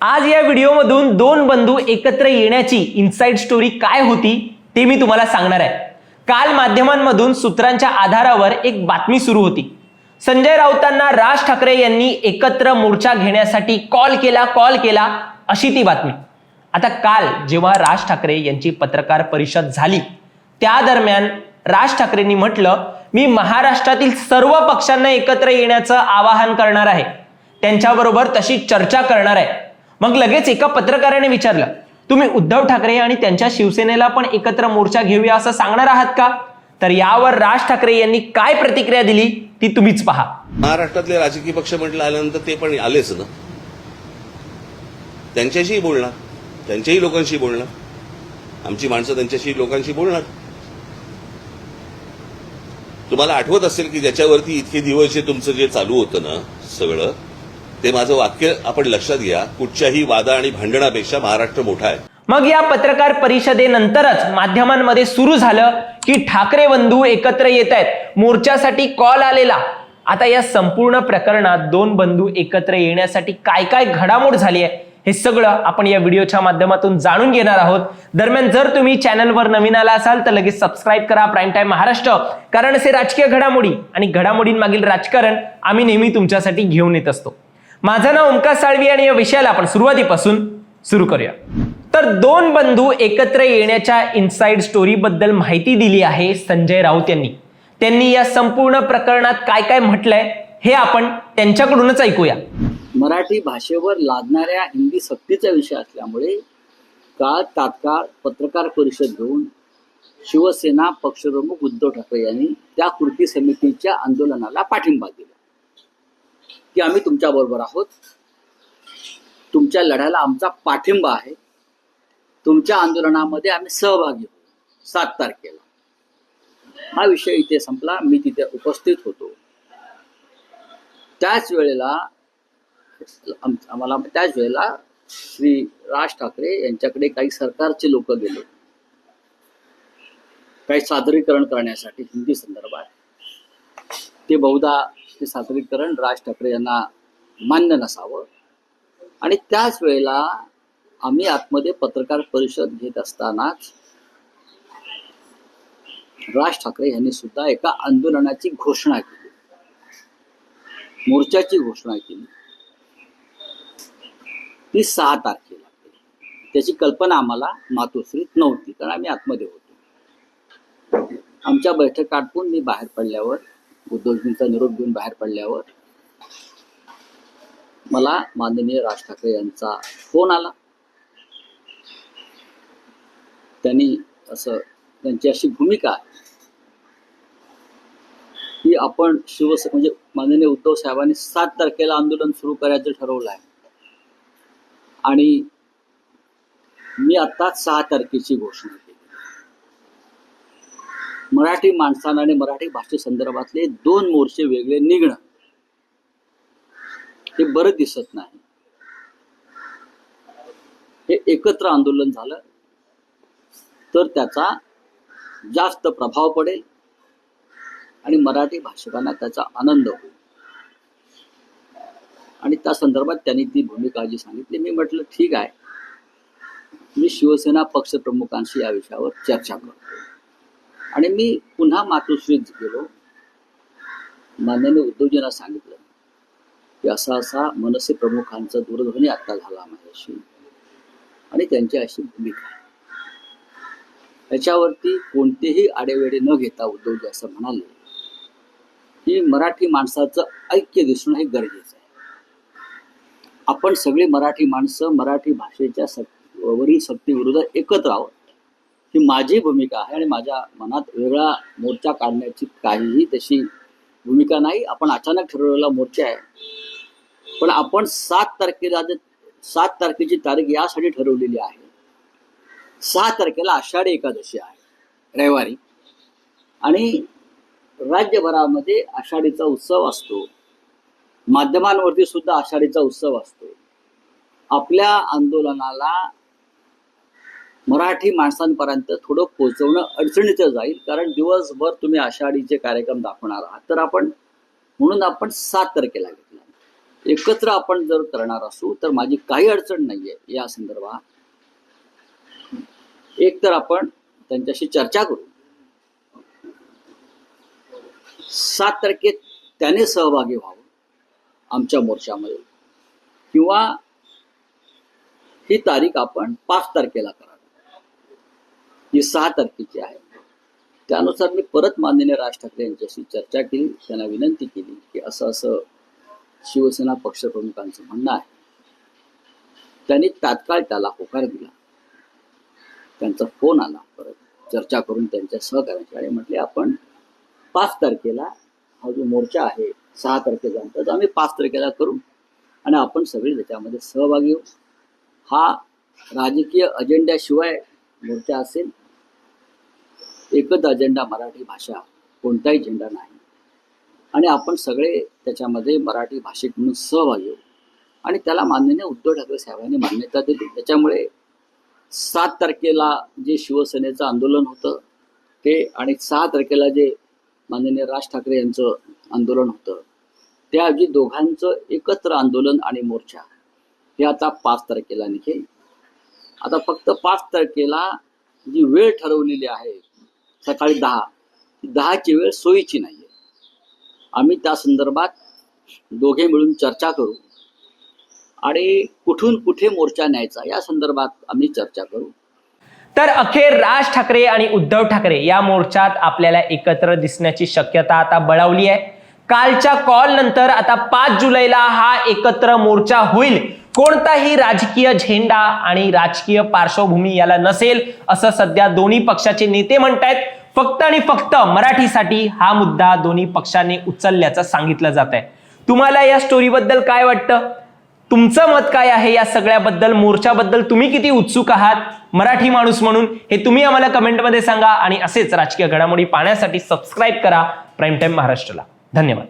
आज या व्हिडिओमधून दोन बंधू एकत्र येण्याची इनसाइड स्टोरी काय होती ते मी तुम्हाला सांगणार आहे. काल माध्यमांमधून सूत्रांच्या आधारावर एक बातमी सुरू होती. संजय राऊतांना राज ठाकरे यांनी एकत्र मोर्चा घेण्यासाठी कॉल केला कॉल केला अशी ती बातमी. आता काल जेव्हा राज ठाकरे यांची पत्रकार परिषद झाली त्या दरम्यान राज ठाकरेंनी म्हटलं मी महाराष्ट्रातील सर्व पक्षांना एकत्र येण्याचं आवाहन करणार आहे. त्यांच्याबरोबर तशी चर्चा करणार आहे. मग लगेच एका पत्रकाराने विचारलं तुम्ही उद्धव ठाकरे आणि त्यांच्या शिवसेनेला पण एकत्र मोर्चा घेऊया असं सांगणार आहात का? तर यावर राज ठाकरे यांनी काय प्रतिक्रिया दिली ती तुम्हीच पहा. महाराष्ट्रातले राजकीय पक्ष म्हटलं आल्यानंतर ते पण आलेच ना. त्यांच्याशी बोलणार त्यांच्याही लोकांशी बोलणार. आमची माणसं त्यांच्याशी लोकांशी बोलणार. तुम्हाला आठवत असेल की ज्याच्यावरती इतके दिवस जे तुमचं जे चालू होतं ना सगळं ते माझं वाक्य आपण लक्षात घ्या. कुठच्याही वादा आणि भांडणापेक्षा महाराष्ट्र मोठा आहे. मग या पत्रकार परिषदेनंतरच माध्यमांमध्ये सुरू झालं की ठाकरे बंधू एकत्र येत आहेत मोर्चासाठी कॉल आलेला. आता या संपूर्ण प्रकरणात दोन बंधू एकत्र येण्यासाठी काय काय घडामोड झाली आहे हे सगळं आपण या व्हिडिओच्या माध्यमातून जाणून घेणार आहोत. दरम्यान जर तुम्ही चॅनलवर नवीन आला असाल तर लगेच सबस्क्राईब करा प्राईम टाईम महाराष्ट्र. कारण असे राजकीय घडामोडी आणि घडामोडींमागील राजकारण आम्ही नेहमी तुमच्यासाठी घेऊन येत असतो. माझं नाव ओमकार साळवी आणि या विषयाला आपण सुरुवातीपासून सुरू करूया. तर दोन बंधू एकत्र येण्याच्या इनसाईड स्टोरी बद्दल माहिती दिली आहे संजय राऊत यांनी. त्यांनी या संपूर्ण प्रकरणात काय काय म्हटलंय हे आपण त्यांच्याकडूनच ऐकूया. मराठी भाषेवर लादणाऱ्या हिंदी सक्तीचा विषय असल्यामुळे काल तात्काळ पत्रकार परिषद घेऊन शिवसेना पक्षप्रमुख उद्धव ठाकरे यांनी त्या कृती समितीच्या आंदोलनाला पाठिंबा दिला. की आम्ही तुमच्याबरोबर आहोत. तुमच्या लढ्याला आमचा पाठिंबा आहे. तुमच्या आंदोलनामध्ये आम्ही सहभागी होतो सात तारखेला. हा विषय इथे संपला. मी तिथे उपस्थित होतो. त्याच वेळेला आम्हाला त्याच वेळेला श्री राज ठाकरे यांच्याकडे काही सरकारचे लोक गेले. काही सादरीकरण करण्यासाठी हिंदी संदर्भात. ते बहुधा हे सादरीकरण राज ठाकरे यांना मान्य नसावं. आणि त्याच वेळेला आम्ही आतमध्ये पत्रकार परिषद घेत असतानाच राज ठाकरे यांनी सुद्धा एका आंदोलनाची घोषणा केली. मोर्चाची घोषणा केली. ती सहा तारखेला त्याची कल्पना आम्हाला मातोश्रीत नव्हती कारण आम्ही आतमध्ये होतो. आमच्या बैठक आटपून मी बाहेर पडल्यावर उद्धवजींचा निरोप घेऊन बाहेर पडल्यावर मला माननीय राज ठाकरे यांचा फोन आला. त्यांनी असं त्यांची अशी भूमिका की आपण शिवसेना म्हणजे माननीय उद्धव साहेबांनी सात तारखेला आंदोलन सुरू करायचं ठरवलं आहे आणि मी आत्ताच सहा तारखेची घोषणा मराठी माणसानं आणि मराठी भाषेसंदर्भातले दोन मोर्चे वेगळे निघणं हे बरं दिसत नाही. हे एकत्र आंदोलन झालं तर त्याचा जास्त प्रभाव पडेल आणि मराठी भाषकांना त्याचा आनंद होईल. आणि त्या संदर्भात त्यांनी ती भूमिका जी सांगितली. मी म्हटलं ठीक आहे. मी शिवसेना पक्षप्रमुखांशी या विषयावर चर्चा करतो. आणि मी पुन्हा मातोश्रीत गेलो. मान्याने उद्धवजींना सांगितलं की असा असा मनसे प्रमुखांचा दूरध्वनी आता झाला माझ्याशी. आणि त्यांची अशी भूमिका आहे. त्याच्यावरती कोणतेही आडेवेडे न घेता उद्धवजी असं म्हणाले की मराठी माणसाचं ऐक्य दिसणं हे गरजेचं आहे. आपण सगळी मराठी माणसं मराठी भाषेच्या सक वरील सक्तीविरुद्ध एकत्र आहोत. ही माझी भूमिका आहे आणि माझ्या मनात वेगळा मोर्चा काढण्याची काहीही तशी भूमिका नाही. आपण अचानक ठरवलेला मोर्चा आहे. पण आपण सात तारखेला जे सात तारखेची तारीख यासाठी ठरवलेली आहे. सहा तारखेला आषाढी एकादशी आहे रविवारी. आणि राज्यभरामध्ये आषाढीचा उत्सव असतो. माध्यमांवरती सुद्धा आषाढीचा उत्सव असतो. आपल्या आंदोलनाला मराठी माणसांपर्यंत थोडं पोहोचवणं अडचणीचं जाईल. कारण दिवसभर तुम्ही आषाढीचे कार्यक्रम दाखवणार आहात. तर आपण म्हणून आपण सात तारखेला घेतला एकत्र आपण जर करणार असू तर माझी काही अडचण नाहीये या संदर्भात. एक तर आपण त्यांच्याशी चर्चा करू. सात तारखेत त्याने सहभागी व्हावं आमच्या मोर्चामध्ये. किंवा ही तारीख आपण पाच तारखेला करा ही सहा तारखेची आहे. त्यानुसार मी परत माननीय राज ठाकरे यांच्याशी चर्चा केली त्यांना विनंती केली की असं असं शिवसेना पक्षप्रमुखांचं म्हणणं आहे. त्यांनी तात्काळ त्याला होकार दिला. त्यांचा फोन आला परत. चर्चा करून त्यांच्या सहकार्याची आणि म्हटले आपण पाच तारखेला हा जो मोर्चा आहे सहा तारखेचा नंतर आम्ही पाच तारखेला करू आणि आपण सगळे त्याच्यामध्ये सहभागी होऊ. हा राजकीय अजेंड्याशिवाय मोर्चा असेल एकच अजेंडा मराठी भाषा कोणताही झेंडा नाही. आणि आपण सगळे त्याच्यामध्ये मराठी भाषिक म्हणून सहभागी होऊ. आणि त्याला माननीय उद्धव ठाकरे साहेबांनी मान्यता दिली. त्याच्यामुळे सात तारखेला जे शिवसेनेचं आंदोलन होतं ते आणि सहा तारखेला जे माननीय राज ठाकरे यांचं आंदोलन होतं त्याऐवजी दोघांचं एकत्र आंदोलन आणि मोर्चा हे आता पाच तारखेला निघेल. आता फक्त पाच तारखेला जी वेळ ठरवलेली आहे सकाळी दहा ती दहाची वेळ सोयीची नाही आहे आम्ही त्या संदर्भात दोघे मिळून चर्चा करू आणि कुठून कुठे मोर्चा न्यायचा या संदर्भात आम्ही चर्चा करू. तर अखेर राज ठाकरे आणि उद्धव ठाकरे या मोर्चात आपल्याला एकत्र दिसण्याची शक्यता आता बळावली आहे. कालच्या कॉल नंतर आता पाच जुलैला हा एकत्र मोर्चा होईल. कोणताही राजकीय झेंडा आणि राजकीय पार्श्वभूमी याला नसेल असं सध्या दोन्ही पक्षाचे नेते म्हणतायत. फक्त आणि फक्त मराठीसाठी हा मुद्दा दोन्ही पक्षांनी उचलल्याचं सांगितलं जात आहे तुम्हाला या स्टोरीबद्दल काय वाटतं? तुमचं मत काय आहे? या सगळ्याबद्दल मोर्चाबद्दल तुम्ही किती उत्सुक आहात? मराठी माणूस म्हणून हे तुम्ही आम्हाला कमेंटमध्ये सांगा आणि असेच राजकीय घडामोडी पाहण्यासाठी सबस्क्राईब करा. प्राईम टाईम महाराष्ट्राला. धन्यवाद.